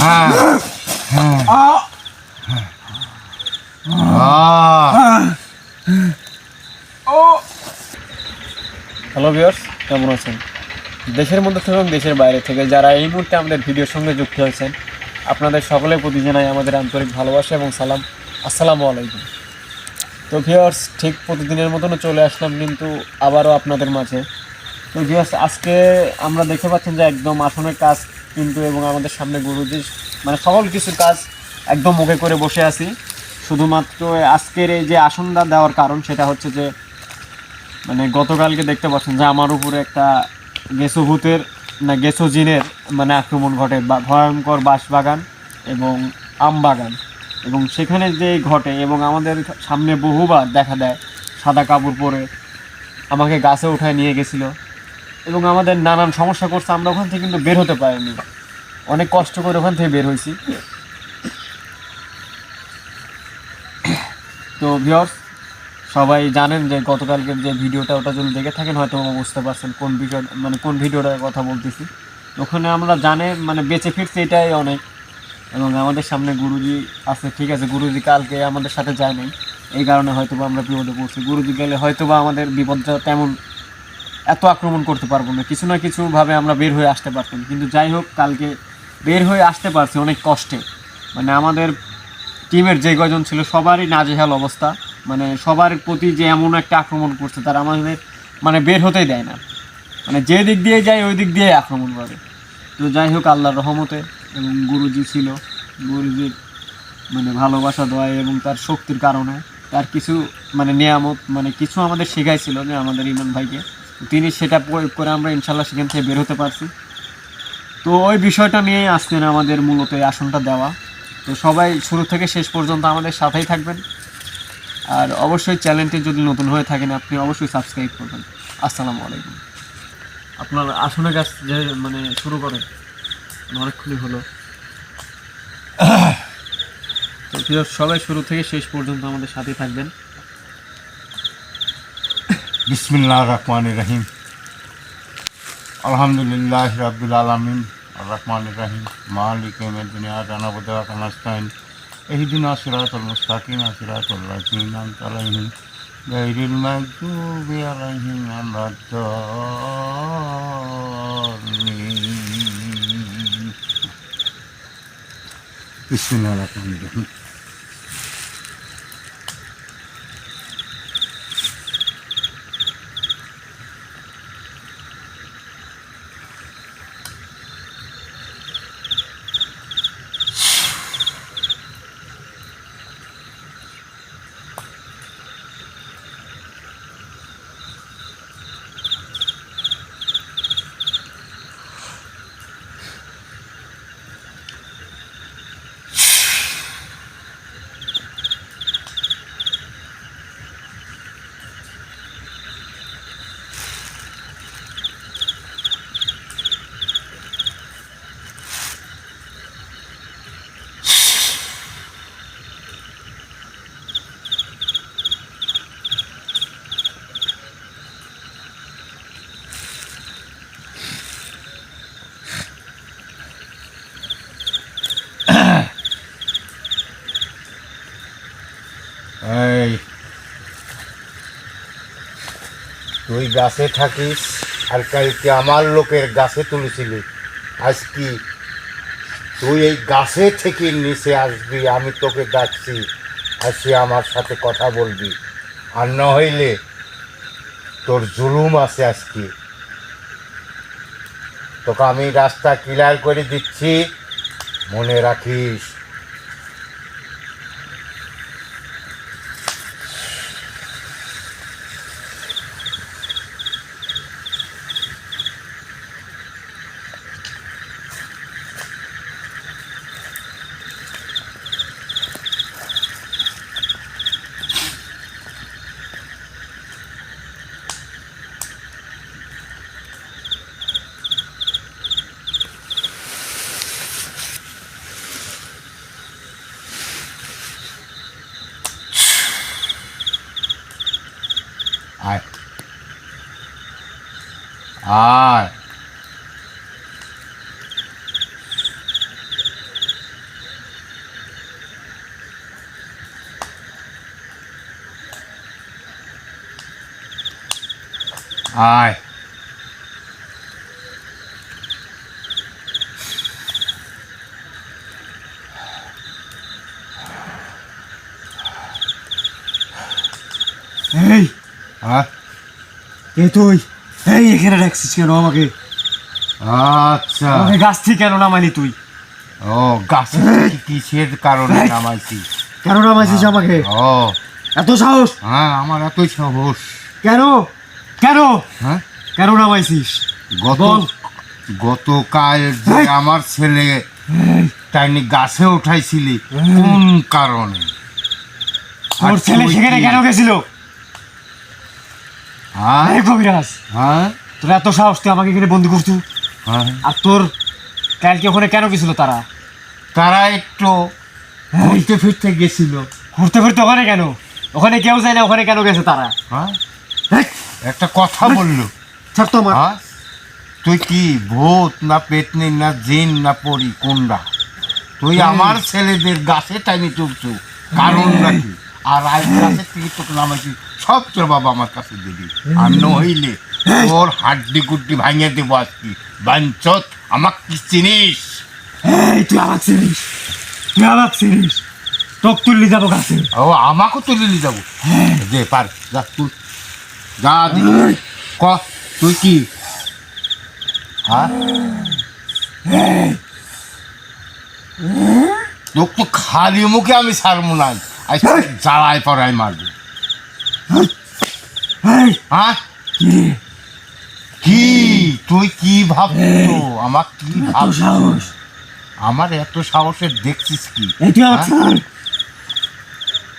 হ্যাঁ হ্যাঁ hello viewers কেমন আছেন? দেশের মধ্যে থেকে এবং দেশের বাইরে থেকে যারা এই মুহূর্তে আমাদের ভিডিওর সঙ্গে যুক্ত হয়েছেন আপনাদের সকলের প্রতি জানাই আমাদের আন্তরিক ভালোবাসা এবং সালাম। আসসালামু আলাইকুম। তো ভিউয়ার্স ঠিক প্রতিদিনের মতনও চলে আসলাম কিন্তু আবারও আপনাদের মাঝে। তো ভিউয়ার্স আজকে আমরা দেখতে পাচ্ছেন যে একদম আসনের কাজ কিন্তু এবং আমাদের সামনে গুরুজি মানে সকল কিছুর কাজ একদম মুখে করে বসে আছি। শুধুমাত্র আজকের এই যে আসনটা দেওয়ার কারণ সেটা হচ্ছে যে মানে গতকালকে দেখতে পাচ্ছেন যে আমার উপরে একটা গেসো ভূতের না গেসো জিনের মানে আক্রমণ ঘটে, বা ভয়ঙ্কর বাঁশবাগান এবং আম বাগান এবং সেখানে যে ঘটে এবং আমাদের সামনে বহুবার দেখা দেয়, সাদা কাপড় পরে আমাকে গাছে উঠায় নিয়ে গেছিল। এবং আমাদের নানান সমস্যা করছে, আমরা ওখান থেকে কিন্তু বের হতে পারিনি। অনেক কষ্ট করে ওখান থেকে বের হয়েছি। তো ভিওর্স সবাই জানেন যে গতকালকের যে ভিডিওটা, ওটা যদি দেখে থাকেন, হয়তো বুঝতে পারছেন কোন বিষয় মানে কোন ভিডিওটার কথা বলতেছি। ওখানে আমরা জানে মানে বেঁচে ফিরছি এটাই অনেক। এবং আমাদের সামনে গুরুজি আছে, ঠিক আছে, গুরুজি কালকে আমাদের সাথে যায় নাই। এই কারণে হয়তো বা আমরা বিপদে পড়ছি। গুরুজি গেলে হয়তো বা আমাদের বিপদটা তেমন এত আক্রমণ করতে পারব না। কিছু না কিছুভাবে আমরা বের হয়ে আসতে পারতাম। কিন্তু যাই হোক, কালকে বের হয়ে আসতে পারছি অনেক কষ্টে। মানে আমাদের টিমের যে কয়জন ছিল, সবারই নাজেহাল অবস্থা। মানে সবার প্রতি যে এমন একটা আক্রমণ করছে, তারা আমাদের মানে বের হতেই দেয় না। মানে যে দিক দিয়ে যায়, ওই দিক দিয়ে আক্রমণ করে। তো যাই হোক, আল্লাহর রহমতে এবং গুরুজি ছিল। গুরুজির মানে ভালোবাসা, দয়া এবং তার শক্তির কারণে তার কিছু মানে নিয়ামত মানে কিছু আমাদের শেখাইছিল যে আমাদের ইমান ভাইকে। তিনি সেটা প্রয়োগ করে আমরা ইনশাল্লাহ সেখান থেকে বের হতে পারছি। তো ওই বিষয়টা নিয়ে আজকে আমাদের মূলত এই আসনটা দেওয়া। তো সবাই শুরু থেকে শেষ পর্যন্ত আমাদের সাথেই থাকবেন। আর অবশ্যই চ্যানেলটি যদি নতুন হয়ে থাকেন আপনি অবশ্যই সাবস্ক্রাইব করবেন। আসসালামু আলাইকুম। আপনার আসনের কাজ যে মানে শুরু করেন অনেকক্ষণই হলো। তো সবাই শুরু থেকে শেষ পর্যন্ত আমাদের সাথে থাকবেন। বিসমিল্লা রহমান রাহিম। আলহামদুলিল্লাহ রাবুল আলমিন। রহমান রাহিম। মালিক দুনিয়া জানাবদান এহিদিন আসিরাতুল মুস্তাকিম আসিরাতুল রাজিম আলাইহিম গাইরুল মাগদুব আলাইহিম বিসমিল্লাহ রহমান রাহিম। তুই গাছে থাকিস, আর কালকে আমার লোকের গাছে তুলেছিলি। আজ কি? তুই এই গাছে থেকে নিচে আসবি, আমি তোকে ডাকছি আসি আমার সাথে কথা বলবি। আর না হইলে তোর জুলুম আছে আজকে। তোকে আমি রাস্তা ক্লিয়ার করে দিচ্ছি, মনে রাখিস। আয় এই হ্যাঁ এ তুই। এই এখানে রাখছিস কেন আমাকে? আচ্ছা। আমাকে গাছ থেকে কেন নামালি তুই? ও গাছে কিসের কারণে নামাইছি? কেন নামাইছিস আমাকে? ও। এত সাহস? হ্যাঁ আমার এতই সাহস। কেন? কেন হ্যাঁ? কেন নামাইছিস গত বল। গতকাল যে আমার ছেলে টাইনি গাছে উঠাইছিলি কোন কারণে? তোর ছেলে তুই সেখানে কি? কেন গেছিল? হ্যাঁ? এই কবিরাজ। হ্যাঁ? তোর এত সাহস তুই আমাকে এখানে বন্দি করছু? হ্যাঁ। আর তোর কালকে ওখানে কেন গেছিল তারা? তারা একটু ঘুরতে ফিরতে গেছিল। ঘুরতে ঘুরতে ওখানে কেন? ওখানে কেউ যায় না ওখানে কেন গেছে তারা? হ্যাঁ? একটা কথা বলল। তো আমার। হ্যাঁ তুই কি ভূত না পেতনি না জিন না পড়ি কোনটা তুই আমার ছেলেদের গাছে টাইনি চলছো কারণ নাকি আর আজ গাছের থেকে তোকে নামাইছি সব তোর বাবা আমার কাছে দিবি। আর নইলে তোর হাড্ডি গুড্ডি ভাঙিয়ে দেবো আজকে। বাঞ্চত আমাক কি চিনিস? এই তুই আমাকে চিনিস। তুই আমাকে চিনিস। তোক তুললি যাব গাছে। ও আমাকেও তুলে নিয়ে যাব দে পার যা তুই যা ক তুই কি? হ্যাঁ তো খালি মুখে আমি ছাড়বো না। আজ জ্বালায় পড়ায় মারবো। হ্যাঁ কি? তুই কি ভাবছ? আমার কি ভাবছ? সাহস। আমার এত সাহসের দেখছিস কি?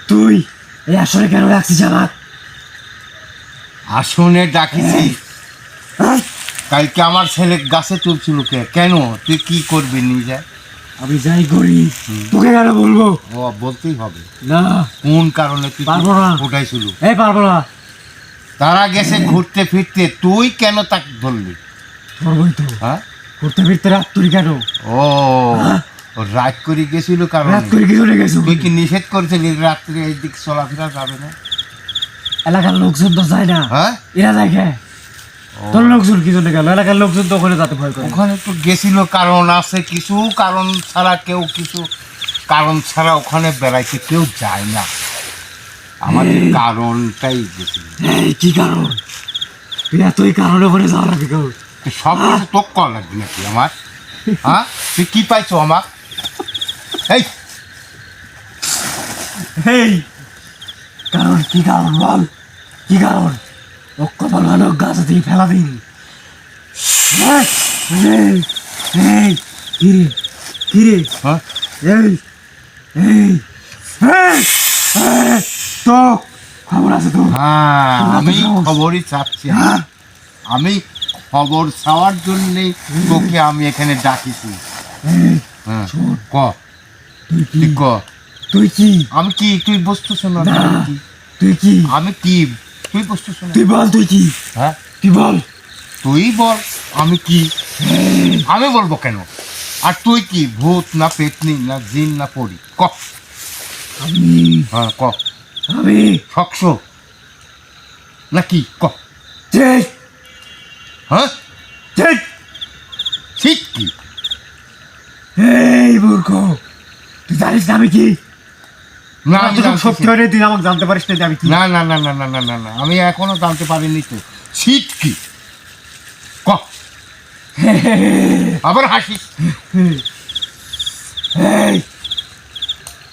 তুই হ্যাঁ? আসলে কেন রাখছিস আমার আসনে ডাকিছি। কালকে আমার ছেলে গাছে তুলছিল কে? কেন? তুই কি করবি যায় আমি যাই করি। তোকে কেন বলব? ও বলতেই হবে। না। কোন কারণে তুই পারব না। উঠাইছিল? এই পারব না। তারা গেছে ঘুরতে ফিরতে তুই কেন তাকে ধরলি? করবোই তো। হ্যাঁ? ঘুরতে ফিরতে রাত তুই কেন? ও রাত করে গেছিল কারণ? রাত করে কি চলে গেছো তুই কি নিষেধ করেছিলি রাত্রে এই দিক চলাফেরা যাবে না? এলাকার লোকজন তো যায় না। হ্যাঁ? এরা যায় তোর লোকজন কি জন্য গেল এলাকার লোকজন তো ওখানে যেতে ভয় করে। ওখানে তো গেছিল কারণ আছে কিছু কারণ ছাড়া কেউ কিছু কারণ ছাড়া ওখানে বেড়াইতে কেউ যায় না। আমাদের কারণটাই গেছিল। এই কি কারণ? তুই এতই কারণে ওখানে যাওয়া লাগে কেউ। সব কিছু তোর কল লাগবে নাকি আমার? হ্যাঁ? তুই কি পাইছো আমার? এই! এই! কারণ কি কারণ বল? কি কারণ? অক্ষতল হলো গাছ দিয়ে ফেলা দিন। হ্যাঁ? কিরে কিরে? হ্যাঁ? এই এই হ্যাঁ? তো খবর আছে তো হ্যাঁ আমি খবরই চাচ্ছি। আমি খবর চাওয়ার জন্যে তোকে আমি এখানে ডাকিছি। হ্যাঁ ক তুই ক? তুই কি? আমি কি? তুই বস্তু শোনা না তুই কি? আমি কি? তুই বস্তু শোনা তুই বল তুই কি? হ্যাঁ? তুই বল। তুই বল আমি কি? আমি বলব কেন? আর তুই কি? ভূত না পেতনি না জিন না পড়ি ক। আমি। হ্যাঁ ক। আমি। শক্স নাকি ক? ঠিক হ্যাঁ? ঠিক ঠিক কি? এই মূর্খ। তুই জানিস না আমি কি? না আমি তুই সত্যি হলে তুই আমাকে জানতে পারিস না আমি না না না না না না না না। আমি এখনও জানতে পারিনি তো। শীত কি? ক? আবার এই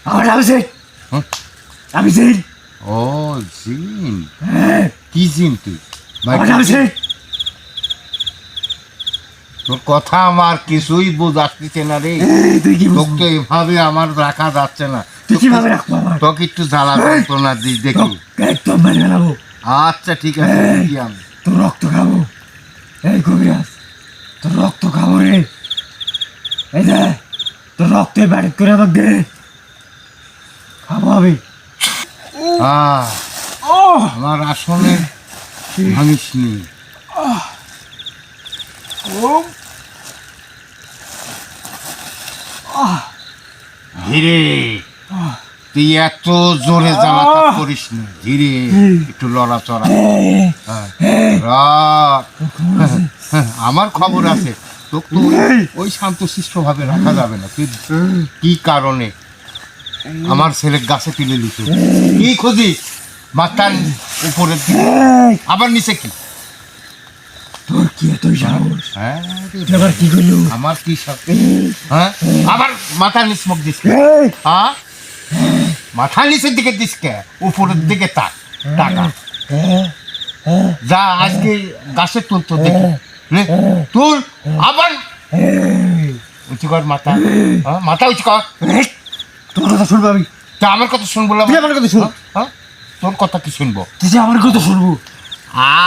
আমার নাম আছে আমি জিন। ও জিন। কি জিন তুই? আমার নাম আছে তোর কথা আমার কিছুই বোঝাচ্ছে না রে। তুই কি তোকে এভাবে আমার রাখা যাচ্ছে না। তুই কীভাবে রাখব আমার? তোকে একটু জ্বালা যন্ত্রণা দিই দেখি। একদম মেরে ফেলাবো। আচ্ছা ঠিক আছে দেখি আমি। তোর রক্ত খাব। এই কবিরাজ তোর রক্ত খাব রে। এই দে তোর রক্ত ব্যাটিক করে আমাকে দে। খাব আমি। আমার আসলে ভাঙিস নি। ধীরে। তুই এত জোরে জ্বালাতা করিস না ধীরে একটু লড়াচড়া। হ্যাঁ। রাখ। হ্যাঁ, আমার খবর আছে তোকে তো ওই- শান্তশিষ্ট ভাবে রাখা যাবে না। তুই কি কারণে? আমার ছেলে গাছে তুলে লিখে কি খুঁজিস মাথার উপরের দিকে। আবার নিচে কি? তোর কি সাহস? হ্যাঁ। আবার কি করলু? আমার কি সাথে হ্যাঁ? আবার মাথার নিচ মুখ দিস হ্যাঁ মাথা নিচের দিকে দিস কে উপরের দিকে তাক টাকা। যা আজকে গাছে তুলতো দেখি। তুল আবার। উঁচু কর মাথা। হ্যাঁ, মাথা উঁচু কর। তোর কথা শুনব আমি। তা আমার কথা শুনব না? তুই আমার কথা শুন। হ্যাঁ? তোর কথা কি শুনব? তুই যে আমার কথা শুনব।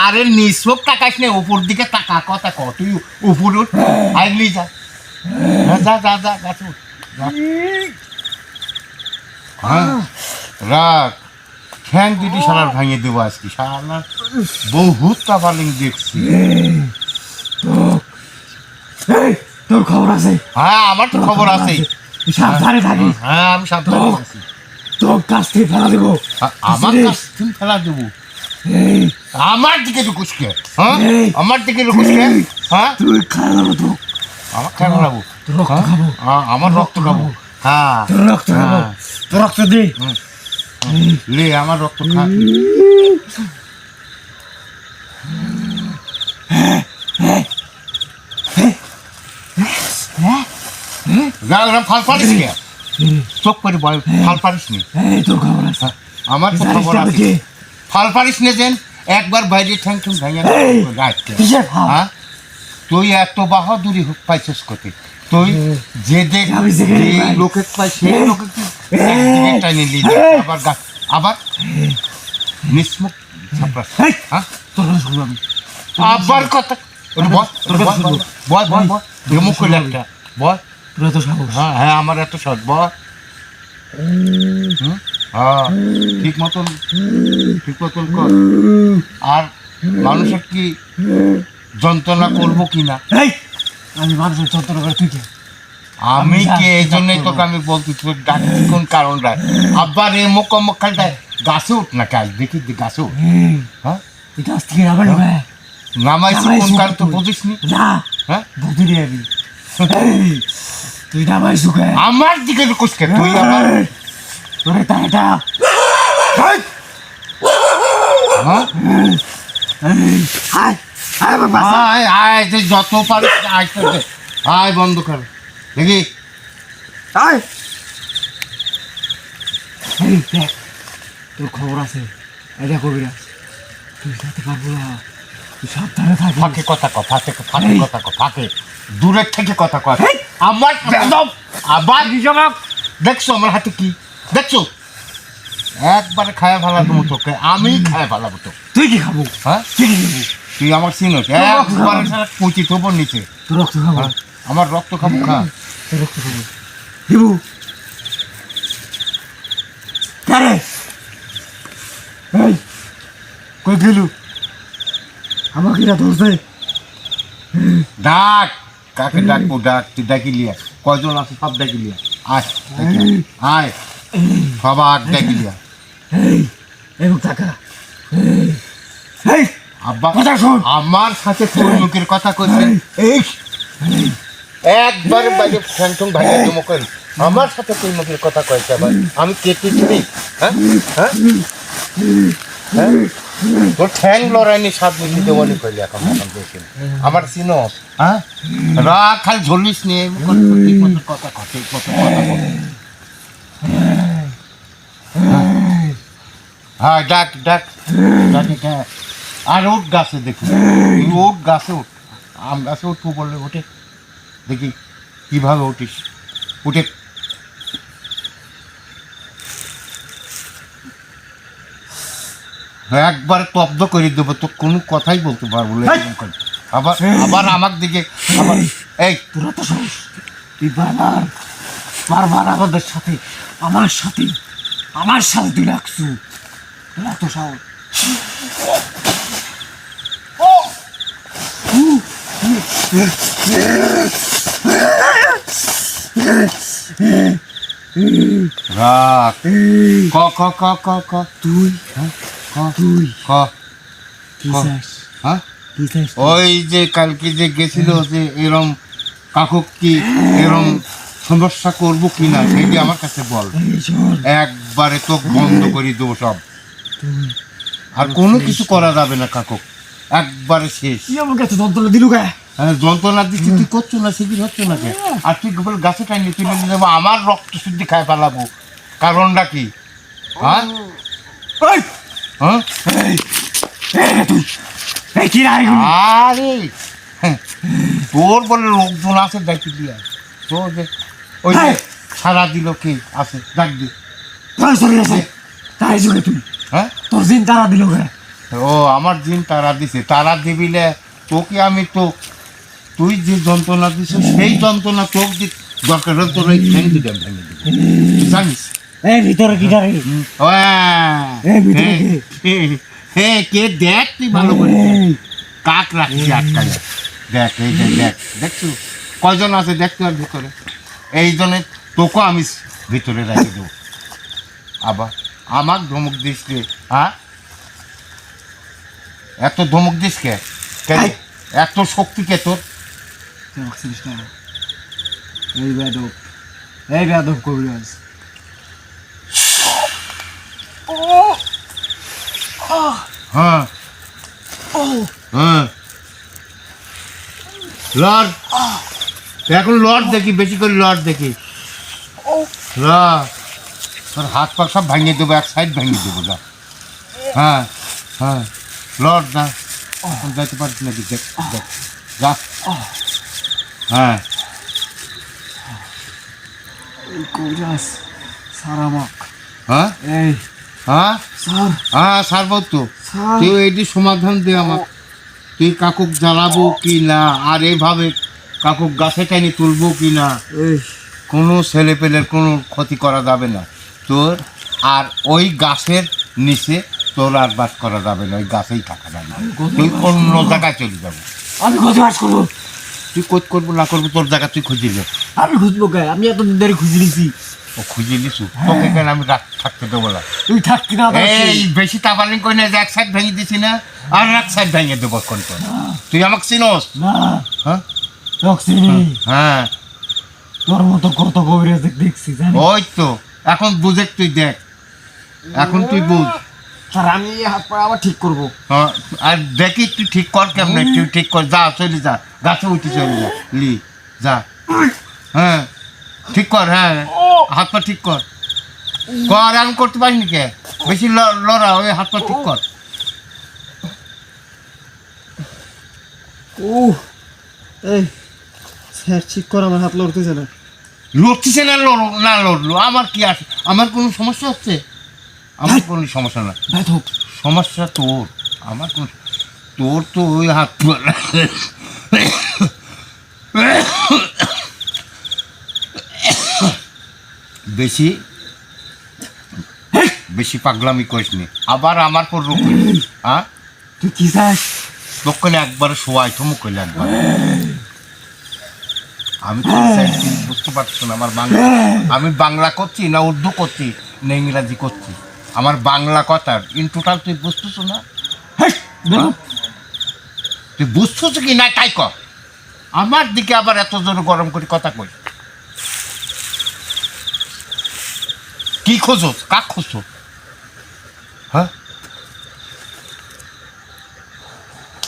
আরে নিঃসব তাকাইস না উপর দিকে তাকা কথা ক তুই উপর উঠ। আইলি যা। হ্যাঁ, যা যা যা গাছে উঠ, যা। হ্যাঁ? রাখ। ঠ্যাং দুটি সালার ভাঙিয়ে দেবো আজকে সালা বহুত কাপালিং দেখছি। তোর খবর আছে? হ্যাঁ আমার তো খবর আছে। সাবধানে থাকিস। হ্যাঁ আমি সাবধানে আছি। তোর কাছ থেকে ফেলা দেবো। আমার বুঝলি? কাছ থেকে ফেলা দেবো। আমার দিকে রুকুসকে হ্যাঁ। আমার দিকে রুকুসকে হ্যাঁ? তুই দেবো তো। আমার রক্ত হ্যাঁ? খাব। আমার রক্ত খাব। হ্যাঁ। রক্ত খাব হ্যাঁ। রক্ত দে। লে আমার রক্ত খা। যা ওরম ফাল কে? চোখ করে বল ফাল পারিস নি? তোর খবর আছে। আমার তো খবর আছে। ফাল পারিস না যেন একবার বাইরে ঠ্যাং ঠ্যাং কিসের ফাল? হ্যাঁ? তুই এত বাহাদুরি পাইছিস কোথে তুই যে দেখ আমি যেখানে যে পাই। সেই লোকে টাইনে নিলি আবার আবার ছাপড়াস হ্যাঁ? তোর আবার কথা। বল তোর বল বল বল বল বল। মুখ করে একটা। বল। তোর এত সাহস। হ্যাঁ হ্যাঁ আমার এত শট বল? হ্যাঁ ঠিক মতন ঠিক মতন কর। আর মানুষের কি যন্ত্রণা করব কি না আমি মানুষের যন্ত্রণা করে তুই কে? আমি কি? এই জন্যই তোকে আমি বলছি তোর ডাকছি কোন কারণটা আবার এ মুখ মুখ খালটা গাছে উঠ না কাজ দেখি গাছে উঠ? হ্যাঁ? তুই কাছ থেকে যাবে না। ভাই? নামাইছি কোন কারণ তো। বুঝিস নি? না হ্যাঁ? দিয়ে আমি। এই, তুই নামাই সুখে আমার দিকে কুসকে তুই আমার তোরে তাইটা হ্যাঁ? আয়। আয় তুই যত পারিস আয় তো আয় বন্ধ কর। দেখি। আয়। দেখ তোর খবর আছে। এটা কবিরা। তুই যেতে পারব না তুই সাবধানে থাকিস ফাঁকে কথা ক ফাঁকে ফাঁকে এই। কথা ক ফাঁকে। দূরের থেকে কথা কয়। আমার একদম আবার দেখছ আমার হাতে কি? দেখছ? একবারে খায়া ফেলাবো তোকে আমি খায়া ফেলাবো তো তুই কি খাব? হ্যাঁ? তুই কি খাব? তুই আমার চিনোস কুচি থবো নিচে রক্ত খাব হ্যাঁ? আমার রক্ত খাব খা রক্ত খাব দেবু কারে এই কই গেলু আমাকে এরা ধরছে ডাক কাকে ডাকবো ডাক তুই ডাকি লিয়া কয়জন আছে সব ডাকি লিয়া আয় আয়। আয় সবার ডাকি লিয়া এই এবং টাকা এই এই আব্বা কথা শোন। আমার সাথে তোর মুখের কথা কইছে। এই একবার বাইরে ফ্যাংটং ভাইয়া করি আমার সাথে তুই মুখের কথা কইছে ভাই। আমি কেটে চিনি হ্যাঁ? হ্যাঁ? হ্যাঁ? তোর ঠ্যাং লড়াইনি সাত বুঝি দেবনি কইলি এখন এখন দেখি আমার চিনো। হ্যাঁ? রাগ খালি ঝুলিস নিয়ে কথা কথা কথা হ্যাঁ ডাক ডাক। ডাকে ডাক। আর উঠ গাছে দেখি তুই উঠ গাছে উঠ আম গাছে উঠবো বললে ওঠে। দেখি কীভাবে উঠিস উঠে। একবার তব্দ করে দেবো তো কোনো কথাই বলতে পারব না আবার আবার আমার দিকে আবার এই! তোরা তো তুই বারবার বারবার আমাদের সাথে আমার সাথে আমার সাথে তুই রাখছু। তোরা তো সাহস। রাখ। ক ক ক ক ক। তুই হ্যাঁ? ক তুই। ক। হ্যাঁ? ওই যে কালকে যে গেছিল যে এরম কাকুক কি এরম সমস্যা করব কি না সেটি আমার কাছে বল। একবারে তো বন্ধ করে দেবো সব। আর কোনো কিছু করা যাবে না কাকুক। একবারে শেষ। তুই আমার কাছে যন্ত্রণা দিলু কে? হ্যাঁ, যন্ত্রণা দিচ্ছি তুই করছ না সেদিন হচ্ছে না কে? আর তুই কেবল গাছে টাইনি তুলে নিয়ে যাব আমার রক্ত শুদ্ধি খায় পালাবো কারণটা কি? হ্যাঁ? হ্যাঁ? তুই। এই কি রাই আরে! হ্যাঁ, তোর বলে লোকজন আছে ডাকি দিয়া তোর যে ওই হ্যাঁ। সারা দিল কে আছে ডাক দি। তাই চলে গেছে। তাই চলে তুই। হ্যাঁ? তোর দিন তারা দিল কে? ও আমার দিন তারা দিছে। তারা দিবিলে তোকে আমি তো তুই যে যন্ত্রণা দিছ সেই যন্ত্রণা তোকে দি দরকার হলে তোর এই ঠ্যাং দিতে ভেঙে দিবে। জানিস? এই ভিতরে কি রাই হ্যাঁ। কে? হে, কে দেখ তুই ভালো করে। কাক রাখছি আটকায় দেখ এই যে দেখ। দেখছ? কয়জন আছে দেখতে আর ভিতরে। এই জন্য তোকে আমি ভিতরে রেখে দেবো। আবার আমার ধমক দিস হ্যাঁ? এত ধমক দিস কে। এত শক্তি কে তোর? এই বেদব এই বেদব কবিরাজ হ্যাঁ। হ্যাঁ। লর্ড এখন লড় দেখি বেশি করে লড় দেখি। তোর হাত পা সব ভাঙিয়ে দেবো এক সাইড ভাঙিয়ে দেবো যা। হ্যাঁ হ্যাঁ। লর্ড না? যাইতে পারছি না দেখ যা। হ্যাঁ। এই কবিরাজ স্যার আমাক হ্যাঁ? এই। হ্যাঁ? স্যার। হ্যাঁ সারবো তো। তুই এটি সমাধান দে আমার তুই কাকুক জ্বালাবো কি না? আর এভাবে কাকুক গাছে টাইনি তুলবো কি না? এই। কোনো ছেলে পেলের কোনো ক্ষতি করা যাবে না। তোর আর ওই গাছের নিচে তোর আর বাস করা যাবে না ওই গাছেই থাকা যাবে না। তুই অন্য জায়গায় চলে যাব? আমি খুঁজে বাস করব? তুই কোচ করব না করব তোর জায়গা তুই খুঁজে নে। আমি খুঁজবো কে? আমি এতদিন ধরে খুঁজে নিছি। ও খুঁজে নিছু? তোকে কেন আমি রাত থাকতে দেবো না? তুই থাকতি না এই বেশি তাবালিং করে না যে এক সাইড ভেঙে দিছি না আর এক সাইড ভেঙে দেবো কোন তুই আমাকে চিনোস? না। হ্যাঁ? রক্সিনি হ্যাঁ। তোর মতো কত কবিরাজ দেখছি ওই তো এখন বুঝে তুই দেখ। এখন তুই বুঝ। স্যার আমি এই হাত পা আবার ঠিক করব। আর দেখি তুই ঠিক কর কেমন তুই ঠিক কর যা চলে যা গাছে উঠে চলে যা লি যা। হ্যাঁ ঠিক কর হ্যাঁ হাত পা ঠিক কর। কর আমি করতে পারিনি কে? বেশি লড়া ওই হাত পা ঠিক কর। ও এই স্যার ঠিক কর আমার হাত লড়তেছে না। লড়তেছে না লড় না লড়লো আমার কি আছে? আমার কোনো সমস্যা হচ্ছে? আমার কোনো সমস্যা না। বেদব সমস্যা তোর। আমার কোন তোর তো ওই হাত বেশি বেশি পাগলামি করিস নি। আবার আমার পর রোগ হ্যাঁ তুই কি চাস? দক্ষিণে একবারে শোয়াই থমু কইলে একবার। আমি তো বুঝতে পারছি না আমার বাংলা আমি বাংলা করছি না উর্দু করছি না ইংরাজি করছি? আমার বাংলা কথা ইন টোটাল তুই বুঝতেছো না? বেদব তুই বুঝতেছ কি না তাই কর আমার দিকে আবার এত জোর গরম করে কথা কই। কি খোঁজো? কাক খোঁজো? হ্যাঁ?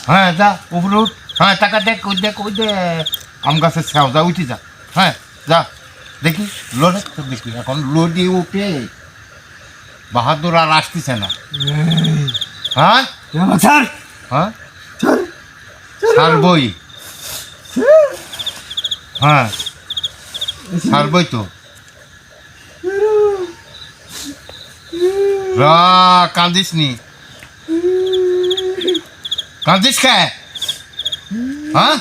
হ্যাঁ যা উপরে উঠ। হ্যাঁ টাকা দেখ ওই দেখ ওই দে। আম গাছের ছাও যা উঠি যা। হ্যাঁ যা। দেখি লোড তো দেখি। এখন লোডে উঠে। বাহাদুর আর আসতেছে না। হ্যাঁ? স্যার হ্যাঁ? স্যার ছাড়বই। হ্যাঁ। ছাড়বই তো। রা কান্দিস নি। কান্দিস কে? হ্যাঁ?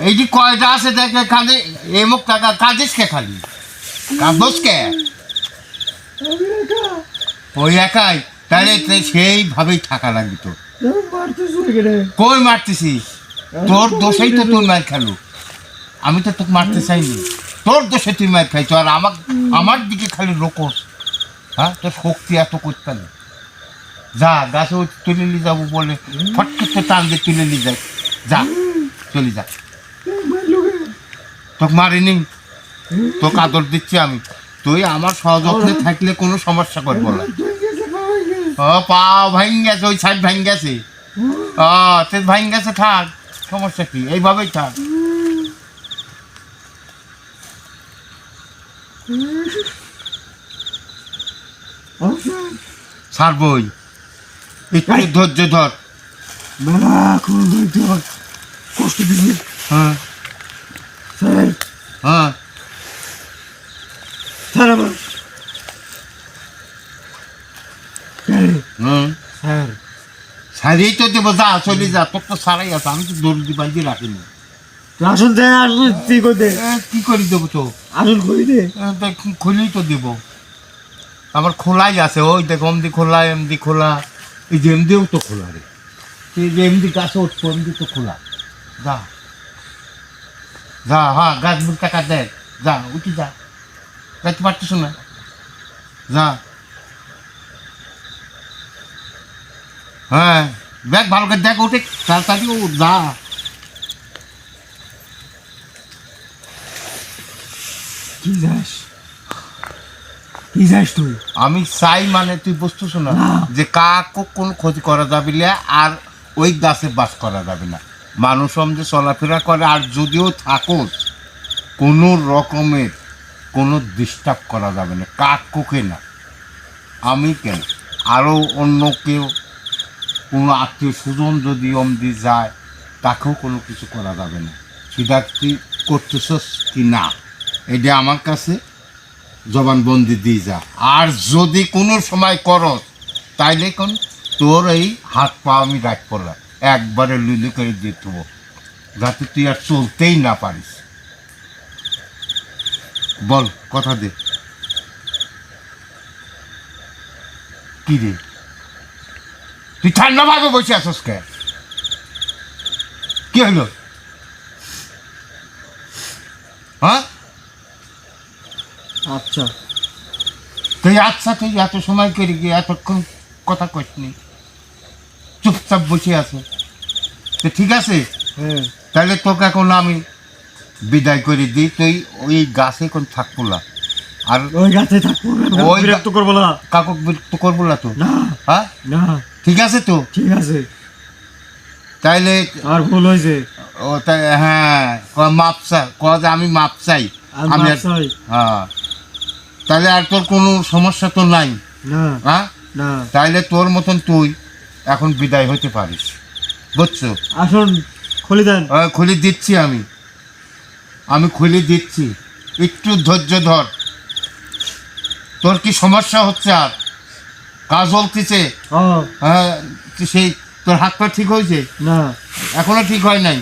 এই যে কয়টা আছে দেখে কাঁদে এই মুখ টাকা কাঁদিস কে খালি? কাঁদোস কে? ওই একাই তাহলে তো সেইভাবেই থাকা লাগবে করে কই মারতেছি তোর দোষেই তো তুই মার খেলো। আমি তো তোকে মারতে চাইনি। তোর দোষে তুই মার খাইছ আর আমার আমার দিকে খালি লোকস। হ্যাঁ তোর শক্তি এত করতে না যা গাছে তুলে নিয়ে যাব বলে ফটকে তো টান দিয়ে তুলে নিয়ে যাই। যা চলে যা। তোকে মারিনি। তোকে আদর দিচ্ছি আমি। তুই আমার সহযত্নে থাকলে কোনো সমস্যা করব না। ও পাও ভাঙ গেছে ওই সাইড ভাঙ গেছে ও সে ভাঙ গেছে থাক সমস্যা কি? এইভাবেই থাক। ছাড়বই একটু ধৈর্য ধর। মেলা খুব কষ্ট দিছে হ্যাঁ। হ্যাঁ। স্যার আমার হুম। স্যার সারিয়েই তো দেবো যা চলে যা তোর তো সারাই আছে আমি তো দর্দি বাঁধি রাখিনি। আসুন স্যার আসুন ঠিক করতে এ, কি করে দেবো তো? আসুন কই দে। খুলেই তো দেবো। আমার খোলাই আছে ওই দেখ এমদি খোলা এমদি খোলা। এই যে এমদিও তো খোলা রে। এই যে এমদি গাছে উঠবো এমদি তো খোলা। যা। যা হ্যাঁ গাছ টাকা দেখ যা উঠি যা। যাইতে পারতিস না? যা। হ্যাঁ দেখ ভালো করে দেখ উঠে তাড়াতাড়ি ও যা। কি যাস? কি যাস তুই? আমি চাই মানে তুই বুঝতেছ না যে কাকও কোনো ক্ষতি করা যাবে না আর ওই গাছে বাস করা যাবে না। মানুষ যে চলাফেরা করে আর যদিও থাকোস কোনো রকমের কোনো ডিস্টার্ব করা যাবে না। কাকুকে না। আমি কেন? আরও অন্য কেউ, কোনো আত্মীয় স্বজন যদি অমদি যায়, তাকেও কোনো কিছু করা যাবে না। সেটা তুই করতেছস কি না? এটা আমার কাছে জবানবন্দি দিয়ে যা। আর যদি কোনো সময় করস, তাইলে কোন? তোর এই হাত পা আমি রাখ পড়লাম একবারে লুলি করে দিয়ে দেবো। যাতে তুই আর চলতেই না পারিস। বল কথা দে। কি রে? তুই ঠান্ডা ভাবে বসে আসস কে কি হলো? হ্যাঁ? আচ্ছা। তুই আচ্ছা তুই এত সময় করে গিয়ে এতক্ষণ কথা কইসনি। চুপচাপ বসে আছে তো ঠিক আছে? হ্যাঁ। তাহলে তোকে এখন আমি বিদায় করে দিই তুই ওই গাছে এখন থাকব না। আর ওই গাছে থাকব ওই বিরক্ত করব না। কাকু বিরক্ত করব না তো? না হ্যাঁ? না। ঠিক আছে তো? ঠিক আছে। তাইলে আর ভুল হয়েছে। ও তাই হ্যাঁ ক মাপ চাই ক যে আমি মাপ চাই। আমি চাই। হ্যাঁ। তাহলে আর তোর কোনো সমস্যা তো নাই? না। হ্যাঁ? না। তাইলে তোর মতন তুই এখন বিদায় হতে পারিস। বুঝছ? আসুন খুলে দেন। আহ, খুলে দিচ্ছি আমি। আমি খুলে দিচ্ছি একটু ধৈর্য ধর। তোর কি সমস্যা হচ্ছে আর? কাজ চলতেছে ও। হ্যাঁ সেই তোর হাত পা ঠিক হয়েছে? না। এখনও ঠিক হয় নাই?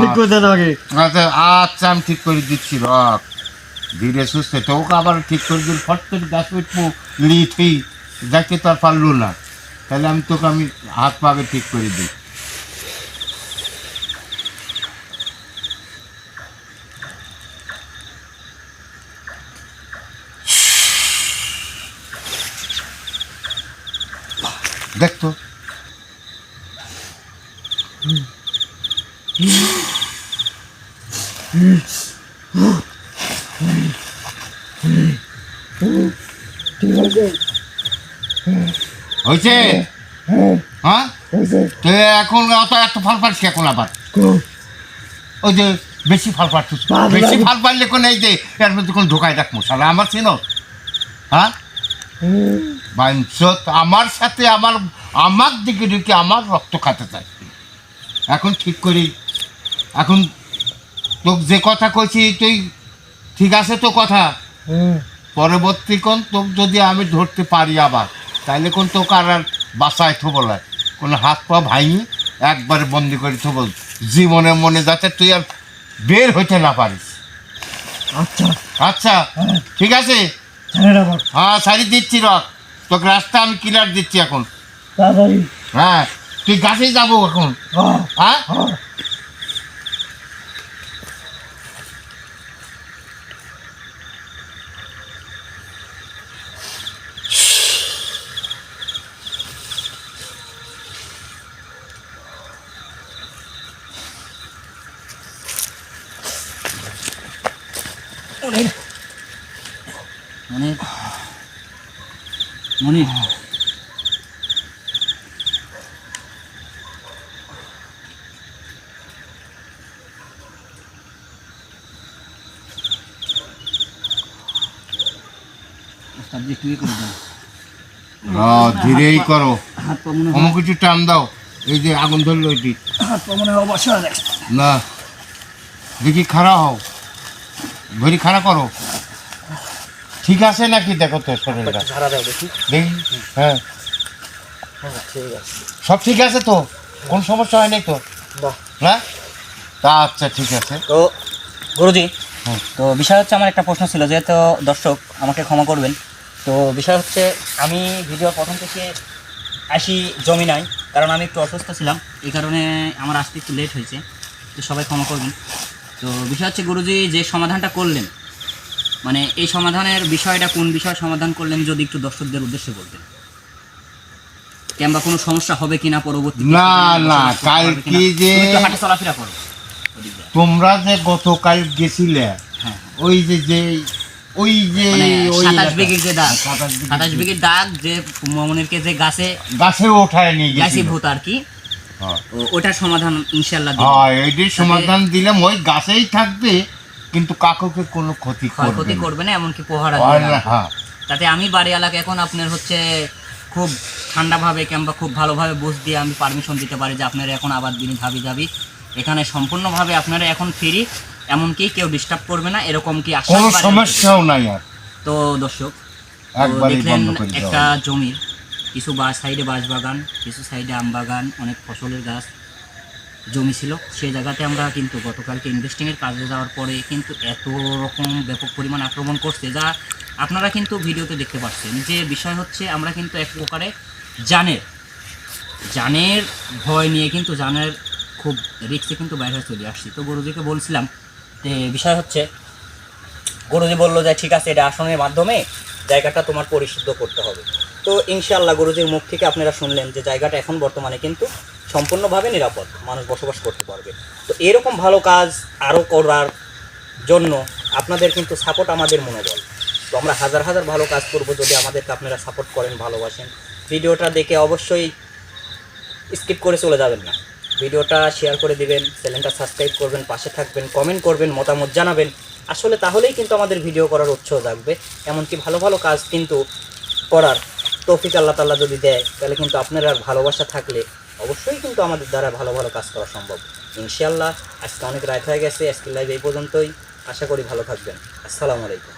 ঠিক করে দেন আগে। আচ্ছা আচ্ছা আমি ঠিক করে দিচ্ছি রক ধীরে সুস্থে তোকে আবার ঠিক করে দিল। ফট করে গাছ উঠবো লিথি যাকে তো আর পারল না। তাহলে আমি তোকে আমি হাত পা আগে ঠিক করে দিই। দেখ তো। হয়েছে? হ্যাঁ? তো এখন অত এত ফল পাচ্ছি এখন আবার। ওই যে বেশি ফল পাচ্ছিস। বেশি। ফল পারলে কোন এই যে এর মধ্যে কোন ঢোকায় রাখ মশালা। আমার চিনো হ্যাঁ? বাঞ্চত আমার সাথে আমার আমার দিকে ঢুকে আমার রক্ত খাতে চাই এখন ঠিক করি। এখন তোকে যে কথা কইছি তুই ঠিক আছে তো কথা? পরবর্তী কোন তোকে যদি আমি ধরতে পারি আবার তাইলে কোন তোকে আর আর বাসায় থো বলায় কোনো হাত পা ভাঙি একবারে বন্দি করে থো বল জীবনে মনে যাতে তুই আর বের হইতে না পারিস। আচ্ছা। আচ্ছা ঠিক আছে? হ্যাঁ সারি দিচ্ছি রক তোকে রাস্তা আমি ক্লিয়ার দিচ্ছি এখন। হ্যাঁ তুই গাছেই যাব এখন। হ্যাঁ। হ্যাঁ? হ্যাঁ। করে দাও। ধীরেই করো। মনে হয় কোনো কিছু টান দাও। এই যে আগুন ধরলো মনে হয় হয়ে গেছে। না। দেখি খাড়া হও। ভরি খাড়া করো। ঠিক আছে নাকি? দেখো তো শরীরটা দেখি। দেখি হ্যাঁ। হ্যাঁ ঠিক আছে। সব ঠিক আছে তো? কোন সমস্যা হয় নাই তো? না? তা আচ্ছা ঠিক আছে। তো গুরুজি তো বিষয় হচ্ছে আমার একটা প্রশ্ন ছিল যেহেতু দর্শক আমাকে ক্ষমা করবেন তো বিষয় হচ্ছে আমি ভিডিও প্রথম থেকে আসি জমি নাই কারণ আমি একটু অসুস্থ ছিলাম এই কারণে আমার আসতে একটু লেট হয়েছে তো সবাই ক্ষমা করবেন। তো বিষয় হচ্ছে গুরুজি যে সমাধানটা করলেন মানে এই সমাধানের বিষয়টা কোন বিষয় সমাধান করলেন যদি একটু দর্শকদের উদ্দেশ্যে বলতেন? কিংবা কোনো সমস্যা হবে কিনা পরবর্তী না, না, কালকে যে- হাঁটা চলাফেরা করো তোমরা যে গতকাল গেছিলে হ্যাঁ ওই যে যে ওই যে মানে সাতাশ বিঘের যে দাগ সাতাশ বিঘের দাগ। যে মমনিরকে যে গাছে গাছে ওঠায় নিয়ে গাছি ভূত আর কি হ্যাঁ। ওটার সমাধান ইনশাল্লাহ হ্যাঁ এইটির সমাধান দিলাম ওই গাছেই থাকবে। কিন্তু কাকুকে কোনো ক্ষতি করবে ক্ষয়ক্ষতি না। করবে না এমনকি পোহারা দিবে না। হ্যাঁ। তাতে আমি বাড়ি এলাকা এখন আপনার হচ্ছে খুব ঠান্ডাভাবে কিংবা খুব ভালোভাবে বুঝ দিয়ে আমি পারমিশন দিতে পারি যে আপনারা এখন আবার দিনই ধাবি যাবি। এখানে সম্পূর্ণভাবে আপনারা এখন ফ্রি এমনকি কেউ ডিস্টার্ব করবে না এরকম কি আশ্বাস কোনো সমস্যাও নাই আর। তো দর্শক তো একবারই দেখলেন বন্ধ করে একটা জমির কিছু বা সাইডে বাঁশ বাগান কিছু সাইডে আম বাগান অনেক ফসলের গাছ। জমি ছিল সেই জায়গাতে আমরা কিন্তু গতকালকে ইনভেস্টিংয়ের কাজে যাওয়ার পরে কিন্তু এত রকম ব্যাপক পরিমাণ আক্রমণ করছে যা আপনারা কিন্তু ভিডিওতে দেখতে পাচ্ছেন। যে বিষয় হচ্ছে, আমরা কিন্তু এক প্রকারে জানের জানের ভয় নিয়ে কিন্তু জানের খুব রিক্সে কিন্তু বাইরে চলে আসছি। তো গুরুজিকে বলছিলাম যে, বিষয় হচ্ছে, গুরুজি বলল যে, ঠিক আছে, এটা আসনের মাধ্যমে জায়গাটা তোমার পরিশুদ্ধ করতে হবে। তো ইনশাআল্লাহ গুরুজির মুখ থেকে আপনারা শুনলেন যে, জায়গাটা এখন বর্তমানে কিন্তু সম্পূর্ণভাবে নিরাপদ। মানুষ বসবাস করতে পারবে। তো এরকম ভালো কাজ আরও করার জন্য আপনাদের কিন্তু সাপোর্ট আমাদের মনোবল। তো আমরা হাজার হাজার ভালো কাজ করব যদি আমাদেরকে আপনারা সাপোর্ট করেন, ভালোবাসেন। ভিডিওটা দেখে অবশ্যই স্কিপ করে চলে যাবেন না। ভিডিওটা শেয়ার করে দিবেন চ্যানেলটা সাবস্ক্রাইব করবেন, পাশে থাকবেন কমেন্ট করবেন, মতামত জানাবেন। আসলে তাহলেই কিন্তু আমাদের ভিডিও করার উৎসাহ জাগবে। এমনকি ভালো ভালো কাজ কিন্তু করার তৌফিক আল্লাহ তাল্লাহ যদি দেয়, তাহলে কিন্তু আপনারা ভালোবাসা থাকলে অবশ্যই কিন্তু আমাদের দ্বারা ভালো ভালো কাজ করা সম্ভব। ইনশাল্লাহ আজকে অনেক রাত হয়ে গেছে, আজকে লাইভ এই পর্যন্তই। আশা করি ভালো থাকবেন। আসসালামু আলাইকুম।